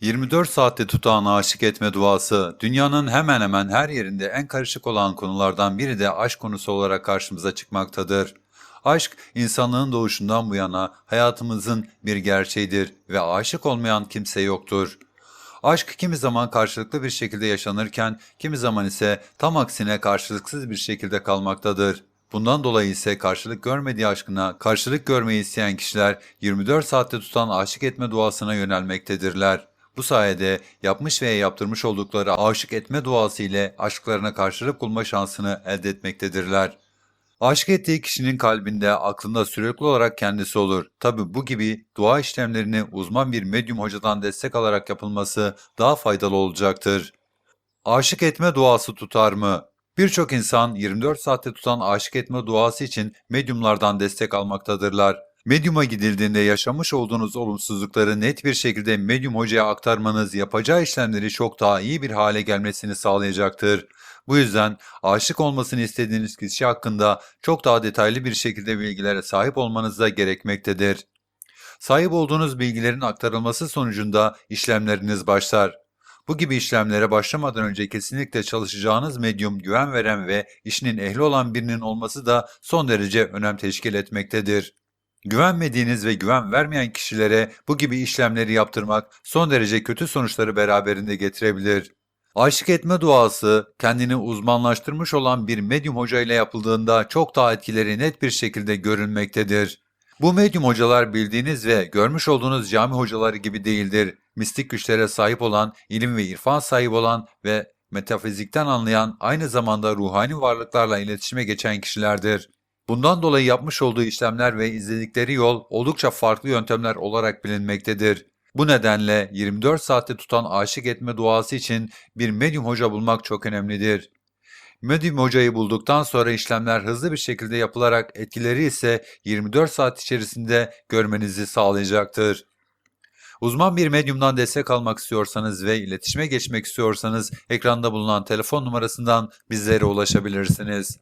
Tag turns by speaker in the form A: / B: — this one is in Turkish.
A: 24 saatte tutan aşık etme duası, dünyanın hemen hemen her yerinde en karışık olan konulardan biri de aşk konusu olarak karşımıza çıkmaktadır. Aşk, insanlığın doğuşundan bu yana hayatımızın bir gerçeğidir ve aşık olmayan kimse yoktur. Aşk kimi zaman karşılıklı bir şekilde yaşanırken, kimi zaman ise tam aksine karşılıksız bir şekilde kalmaktadır. Bundan dolayı ise karşılık görmediği aşkına karşılık görmeyi isteyen kişiler 24 saatte tutan aşık etme duasına yönelmektedirler. Bu sayede yapmış veya yaptırmış oldukları aşık etme duası ile aşklarına karşılık bulma şansını elde etmektedirler. Aşık ettiği kişinin kalbinde, aklında sürekli olarak kendisi olur. Tabi bu gibi dua işlemlerini uzman bir medyum hocadan destek alarak yapılması daha faydalı olacaktır. Aşık etme duası tutar mı? Birçok insan 24 saatte tutan aşık etme duası için medyumlardan destek almaktadırlar. Medyuma gidildiğinde yaşamış olduğunuz olumsuzlukları net bir şekilde medyum hocaya aktarmanız yapacağı işlemleri çok daha iyi bir hale gelmesini sağlayacaktır. Bu yüzden aşık olmasını istediğiniz kişi hakkında çok daha detaylı bir şekilde bilgilere sahip olmanız da gerekmektedir. Sahip olduğunuz bilgilerin aktarılması sonucunda işlemleriniz başlar. Bu gibi işlemlere başlamadan önce kesinlikle çalışacağınız medyum güven veren ve işinin ehli olan birinin olması da son derece önem teşkil etmektedir. Güvenmediğiniz ve güven vermeyen kişilere bu gibi işlemleri yaptırmak son derece kötü sonuçları beraberinde getirebilir. Aşık etme duası kendini uzmanlaştırmış olan bir medyum hoca ile yapıldığında çok daha etkileri net bir şekilde görülmektedir. Bu medyum hocalar bildiğiniz ve görmüş olduğunuz cami hocaları gibi değildir. Mistik güçlere sahip olan, ilim ve irfan sahibi olan ve metafizikten anlayan, aynı zamanda ruhani varlıklarla iletişime geçen kişilerdir. Bundan dolayı yapmış olduğu işlemler ve izledikleri yol oldukça farklı yöntemler olarak bilinmektedir. Bu nedenle 24 saatte tutan aşık etme duası için bir medyum hoca bulmak çok önemlidir. Medyum hocayı bulduktan sonra işlemler hızlı bir şekilde yapılarak etkileri ise 24 saat içerisinde görmenizi sağlayacaktır. Uzman bir medyumdan destek almak istiyorsanız ve iletişime geçmek istiyorsanız ekranda bulunan telefon numarasından bizlere ulaşabilirsiniz.